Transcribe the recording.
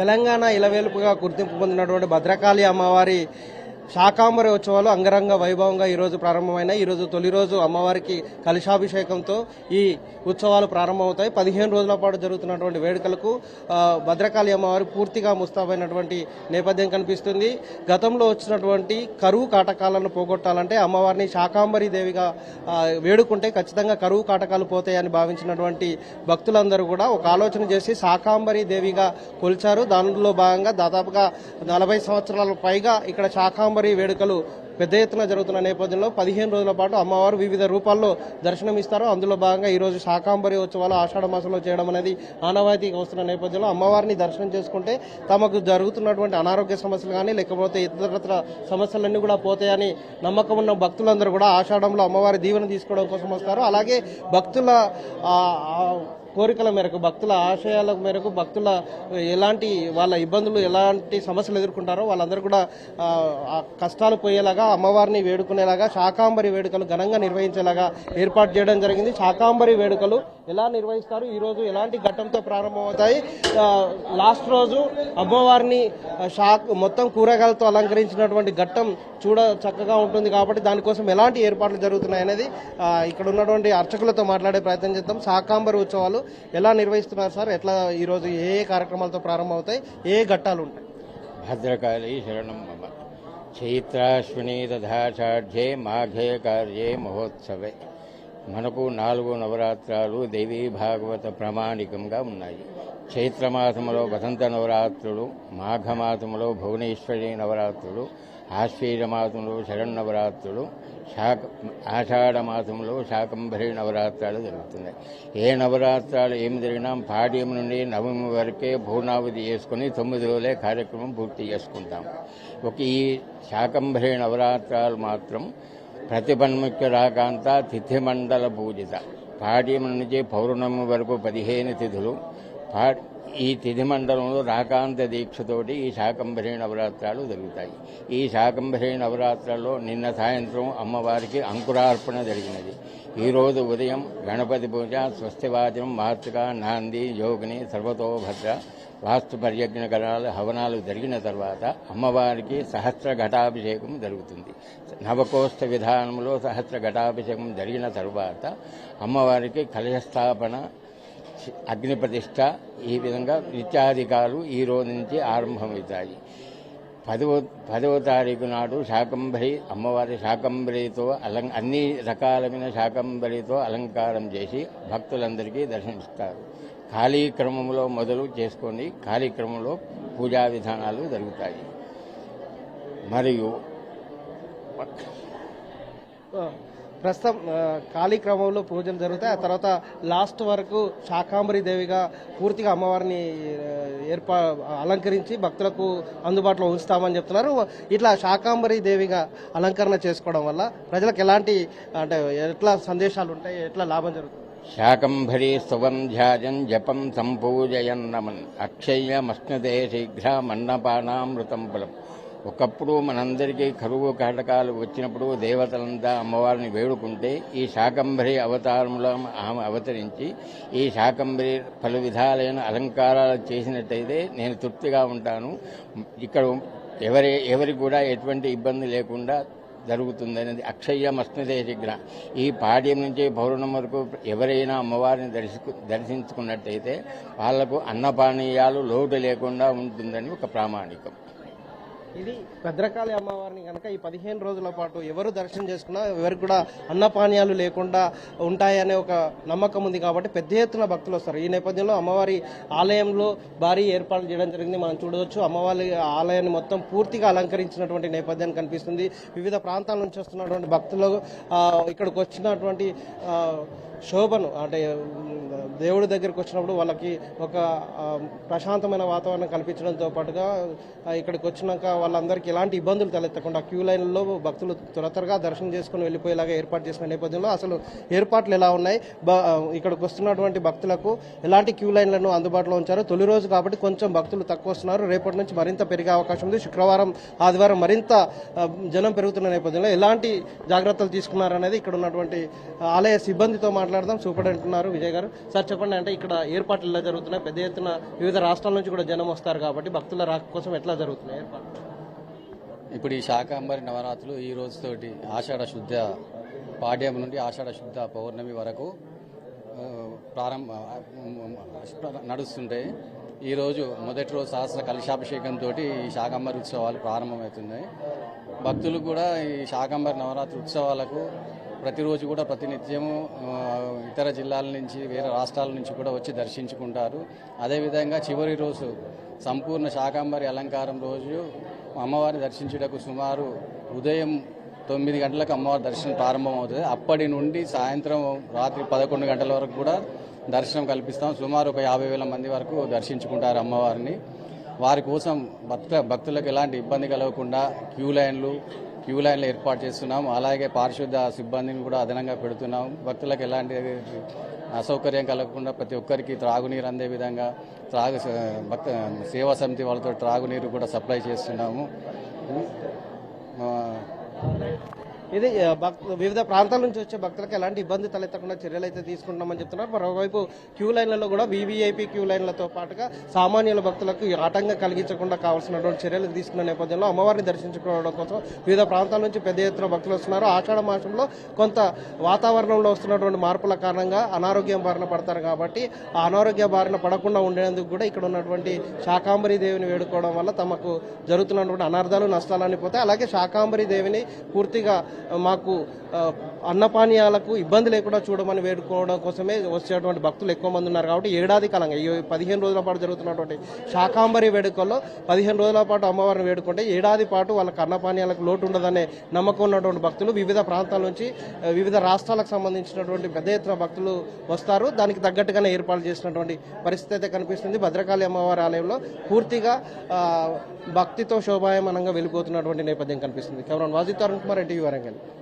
తెలంగాణ ఇలవేలుపుగా గుర్తింపు పొందినటువంటి భద్రకాళి అమ్మవారి శాకాంబరి ఉత్సవాలు అంగరంగ వైభవంగా ఈరోజు ప్రారంభమైన ఈరోజు తొలి రోజు అమ్మవారికి కలశాభిషేకంతో ఈ ఉత్సవాలు ప్రారంభమవుతాయి. పదిహేను రోజుల పాటు జరుగుతున్నటువంటి వేడుకలకు భద్రకాళి అమ్మవారి పూర్తిగా ముస్తాబైనటువంటి నేపథ్యం కనిపిస్తుంది. గతంలో వచ్చినటువంటి కరువు కాటకాలను పోగొట్టాలంటే అమ్మవారిని శాకాంబరి దేవిగా వేడుకుంటే ఖచ్చితంగా కరువు కాటకాలు పోతాయని భావించినటువంటి భక్తులందరూ కూడా ఒక ఆలోచన చేసి శాకాంబరి దేవిగా కొలిచారు. దానిలో భాగంగా దాదాపుగా నలభై సంవత్సరాల పైగా ఇక్కడ శాకాంబరి వేడుకలు పెద్ద ఎత్తున జరుగుతున్న నేపథ్యంలో పదిహేను రోజుల పాటు అమ్మవారు వివిధ రూపాల్లో దర్శనమిస్తారు. అందులో భాగంగా ఈరోజు శాకాంబరి ఉత్సవాలు ఆషాఢ మాసంలో చేయడం అనేది ఆనవాయితీగా వస్తున్న నేపథ్యంలో అమ్మవారిని దర్శనం చేసుకుంటే తమకు జరుగుతున్నటువంటి అనారోగ్య సమస్యలు కానీ లేకపోతే ఇతరత్ర సమస్యలన్నీ కూడా పోతాయని నమ్మకం ఉన్న భక్తులందరూ కూడా ఆషాఢంలో అమ్మవారి దీవెన తీసుకోవడం కోసం వస్తారు. అలాగే భక్తుల కోరికల మేరకు భక్తుల ఆశయాల మేరకు భక్తుల ఎలాంటి వాళ్ళ ఇబ్బందులు ఎలాంటి సమస్యలు ఎదుర్కొంటారో వాళ్ళందరూ కూడా కష్టాలు పోయేలాగా అమ్మవారిని వేడుకునేలాగా శాకాంబరి వేడుకలు ఘనంగా నిర్వహించేలాగా ఏర్పాటు చేయడం జరిగింది. శాకాంబరి వేడుకలు ఎలా నిర్వహిస్తారు? ఈరోజు ఎలాంటి ఘట్టంతో ప్రారంభమవుతాయి? లాస్ట్ రోజు అమ్మవారిని షాక్ మొత్తం కూరగాయలతో అలంకరించినటువంటి ఘట్టం చూడ చక్కగా ఉంటుంది కాబట్టి దానికోసం ఎలాంటి ఏర్పాట్లు జరుగుతున్నాయి అనేది ఇక్కడ ఉన్నటువంటి అర్చకులతో మాట్లాడే ప్రయత్నం చేద్దాం. శాకాంబరి ఉత్సవాలు ఎలా నిర్వహిస్తున్నారు సార్? ఎట్లా ఈరోజు ఏ ఏ కార్యక్రమాలతో ప్రారంభమవుతాయి? ఏ ఏ ఘట్టాలు ఉంటాయి? భద్రకాళీ శరణం మమ. చైత్రాశ్విని దధాషాఢ్యే మాఘే కార్యే మహోత్సవే. మనకు నాలుగు నవరాత్రాలు దేవీ భాగవత ప్రామాణికంగా ఉన్నాయి. చైత్రమాసములో వసంత నవరాత్రులు మాఘమాసములో భువనేశ్వరి నవరాత్రులు ఆశ్వీరమాసంలో శరణ్ నవరాత్రులు శాక ఆషాఢ శాకంభరి నవరాత్రాలు జరుగుతున్నాయి. ఏ నవరాత్రాలు ఏమి జరిగినా పాడ్యం నుండి నవమి వరకే పూర్ణావతి చేసుకుని తొమ్మిది రోజులే కార్యక్రమం పూర్తి చేసుకుంటాం. ఒక ఈ శాకంభరి నవరాత్రాలు మాత్రం ప్రతిపన్ముఖ్య రాకాంత తిథిమండల పూజిత. పాడ్యం నుంచి పౌర్ణమి వరకు పదిహేను తిథులు ఈ తిథి మండలంలో రాకాంత దీక్షతోటి ఈ శాకంభరి నవరాత్రాలు జరుగుతాయి. ఈ శాకంభరి నవరాత్రాల్లో నిన్న సాయంత్రం అమ్మవారికి అంకురార్పణ జరిగినది. ఈరోజు ఉదయం గణపతి పూజ స్వస్తివాచనం మాతృక నాంది యోగిని సర్వతోభద్ర వాస్తు పర్యజ్ఞ గణాలు హవనాలు జరిగిన తర్వాత అమ్మవారికి సహస్ర ఘటాభిషేకం జరుగుతుంది. నవకోష్ఠ విధానంలో సహస్ర ఘటాభిషేకం జరిగిన తరువాత అమ్మవారికి కలశస్థాపన అగ్ని ప్రతిష్ట ఈ విధంగా నిత్యాధికారులు ఈ రోజు నుంచి ఆరంభమవుతాయి. పదవ పదవ తారీఖు నాడు శాకంబరి అమ్మవారి శాకంబరితో అలం అన్ని రకాలమైన శాకంబరితో అలంకారం చేసి భక్తులందరికీ దర్శనమిస్తారు. కాళీక్రమంలో మొదలు చేసుకొని కాళీక్రమంలో పూజా విధానాలు జరుగుతాయి. మరియు ప్రస్తుతం ఖాళీ క్రమంలో పూజలు జరుగుతాయి. ఆ తర్వాత లాస్ట్ వరకు శాకాంబరి దేవిగా పూర్తిగా అమ్మవారిని ఏర్పా అలంకరించి భక్తులకు అందుబాటులో ఉంచుతామని చెప్తున్నారు. ఇట్లా శాకాంబరి దేవిగా అలంకరణ చేసుకోవడం వల్ల ప్రజలకు ఎలాంటి అంటే ఎట్లా సందేశాలు ఉంటాయి ఎట్లా లాభం జరుగుతుంది? శాకంభరీ స్తువం ధ్యాజం జపం సంపూజయన్నమన్. మష్ణదే శీఘ్ర మన్నపానామృతం ఒకప్పుడు మనందరికీ కరువు కాటకాలు వచ్చినప్పుడు దేవతలంతా అమ్మవారిని వేడుకుంటే ఈ శాకంబరి అవతారంలో ఆమె అవతరించి ఈ శాకంబరి పలు విధాలైన అలంకారాలు చేసినట్టయితే నేను తృప్తిగా ఉంటాను. ఇక్కడ ఎవరి ఎవరికి కూడా ఎటువంటి ఇబ్బంది లేకుండా జరుగుతుందనేది అక్షయ్య మస్నదే శీఘ్ర ఈ పాడ్యం నుంచి పౌర్ణం వరకు ఎవరైనా అమ్మవారిని దర్శకు దర్శించుకున్నట్టయితే వాళ్ళకు అన్నపానీయాలు లోటు లేకుండా ఉంటుందని ఒక ప్రామాణికం. ఇది భద్రకాళి అమ్మవారిని కనుక ఈ పదిహేను రోజుల పాటు ఎవరు దర్శనం చేసుకున్నా ఎవరికి కూడా అన్నపానీయాలు లేకుండా ఉంటాయనే ఒక నమ్మకం ఉంది కాబట్టి పెద్ద ఎత్తున భక్తులు వస్తారు. ఈ నేపథ్యంలో అమ్మవారి ఆలయంలో భారీ ఏర్పాట్లు చేయడం జరిగింది. మనం చూడవచ్చు అమ్మవారి ఆలయాన్ని మొత్తం పూర్తిగా అలంకరించినటువంటి నేపథ్యం కనిపిస్తుంది. వివిధ ప్రాంతాల నుంచి వస్తున్నటువంటి భక్తులు ఇక్కడికి వచ్చినటువంటి శోభను అంటే దేవుడి దగ్గరికి వచ్చినప్పుడు వాళ్ళకి ఒక ప్రశాంతమైన వాతావరణం కల్పించడంతో పాటుగా ఇక్కడికి వచ్చినాక వాళ్ళందరికీ ఎలాంటి ఇబ్బందులు తలెత్తకుండా క్యూ లైన్లో భక్తులు త్వర త్వరగా దర్శనం చేసుకుని వెళ్ళిపోయేలాగా ఏర్పాటు చేసిన నేపథ్యంలో అసలు ఏర్పాట్లు ఎలా ఉన్నాయి? ఇక్కడికి వస్తున్నటువంటి భక్తులకు ఎలాంటి క్యూ లైన్లను అందుబాటులో ఉంచారు? తొలి రోజు కాబట్టి కొంచెం భక్తులు తక్కువ వస్తున్నారు. రేపటి నుంచి మరింత పెరిగే అవకాశం ఉంది. శుక్రవారం ఆదివారం మరింత జనం పెరుగుతున్న నేపథ్యంలో ఎలాంటి జాగ్రత్తలు తీసుకున్నారనేది ఇక్కడ ఉన్నటువంటి ఆలయ సిబ్బందితో మాట్లాడుతున్నారు మాట్లాడదాం సూపరింటెండెంట్ ఉన్నారు విజయ్ గారు. సార్ చెప్పండి అంటే ఇక్కడ ఏర్పాట్లు ఎలా జరుగుతున్నాయి? పెద్ద ఎత్తున వివిధ రాష్ట్రాల నుంచి కూడా జనం వస్తారు కాబట్టి భక్తుల రాక కోసం ఎట్లా జరుగుతున్నాయి ఏర్పాట్లు? ఇప్పుడు ఈ శాకాంబరి నవరాత్రులు ఈ రోజుతోటి ఆషాఢ శుద్ధ పాడ్యం నుండి ఆషాఢ శుద్ధ పౌర్ణమి వరకు ప్రారంభ ఆ, నడుస్తుంటాయి ఈరోజు మొదటి రోజు సహస్ర కలశాభిషేకంతో ఈ శాకాంబరి ఉత్సవాలు ప్రారంభమవుతున్నాయి. భక్తులు కూడా ఈ శాకాంబరి నవరాత్రి ఉత్సవాలకు ప్రతిరోజు కూడా ప్రతినిత్యము ఇతర జిల్లాల నుంచి వేరే రాష్ట్రాల నుంచి కూడా వచ్చి దర్శించుకుంటారు. అదేవిధంగా చివరి రోజు సంపూర్ణ శాకాంబరి అలంకారం రోజు అమ్మవారిని దర్శించుటకు సుమారు ఉదయం తొమ్మిది గంటలకు అమ్మవారి దర్శనం ప్రారంభమవుతుంది. అప్పటి నుండి సాయంత్రం రాత్రి పదకొండు గంటల వరకు కూడా దర్శనం కల్పిస్తాం. సుమారు ఒక యాభై వేల మంది వరకు దర్శించుకుంటారు అమ్మవారిని. వారి కోసం భక్త భక్తులకు ఎలాంటి ఇబ్బంది కలగకుండా క్యూ లైన్లు క్యూ లైన్లు ఏర్పాటు చేస్తున్నాం. అలాగే పారిశుద్ధ సిబ్బందిని కూడా అదనంగా పెడుతున్నాం. భక్తులకు ఎలాంటి అసౌకర్యం కలగకుండా ప్రతి ఒక్కరికి త్రాగునీరు అందే విధంగా త్రాగు భక్త సేవా సమితి వాళ్ళతో త్రాగునీరు కూడా సప్లై చేస్తున్నాము. ఇది భక్తు వివిధ ప్రాంతాల నుంచి వచ్చే భక్తులకు ఎలాంటి ఇబ్బంది తలెత్తకుండా చర్యలు అయితే తీసుకుంటామని చెప్తున్నారు. మరోవైపు క్యూ లైన్లలో కూడా వీవీఐపీ క్యూ లైన్లతో పాటుగా సామాన్యుల భక్తులకు ఆటంకం కలిగించకుండా కావాల్సినటువంటి చర్యలు తీసుకున్న నేపథ్యంలో అమ్మవారిని దర్శించుకోవడం కోసం వివిధ ప్రాంతాల నుంచి పెద్ద ఎత్తున భక్తులు వస్తున్నారు. ఆషాఢ మాసంలో కొంత వాతావరణంలో వస్తున్నటువంటి మార్పుల కారణంగా అనారోగ్యం బారిన పడతారు కాబట్టి ఆ అనారోగ్య బారిన పడకుండా ఉండేందుకు కూడా ఇక్కడ ఉన్నటువంటి శాకాంబరి దేవిని వేడుకోవడం వల్ల తమకు జరుగుతున్నటువంటి అనర్థాలు నష్టాలు అనిపోతాయి. అలాగే శాకాంబరి దేవిని పూర్తిగా మాకు అన్నపానీయాలకు ఇబ్బంది లేకుండా చూడమని వేడుకోవడం కోసమే వచ్చేటువంటి భక్తులు ఎక్కువ మంది ఉన్నారు కాబట్టి ఏడాది కాలంగా ఈ పదిహేను రోజుల పాటు జరుగుతున్నటువంటి శాకాంబరి వేడుకల్లో పదిహేను రోజుల పాటు అమ్మవారిని వేడుకుంటే ఏడాది పాటు వాళ్ళకి అన్నపానీయాలకు లోటు ఉండదనే నమ్మకం ఉన్నటువంటి భక్తులు వివిధ ప్రాంతాల నుంచి వివిధ రాష్ట్రాలకు సంబంధించినటువంటి పెద్ద ఎత్తున భక్తులు వస్తారు. దానికి తగ్గట్టుగానే ఏర్పాటు చేసినటువంటి పరిస్థితి అయితే కనిపిస్తుంది. భద్రకాళి అమ్మవారి ఆలయంలో పూర్తిగా భక్తితో శోభాయమానంగా వెళ్ళిపోతున్నటువంటి నేపథ్యం కనిపిస్తుంది. కేవలం వాజిత్ అరుణ్ కుమార్ ఎన్టీవీ వరంగల్. থাকেন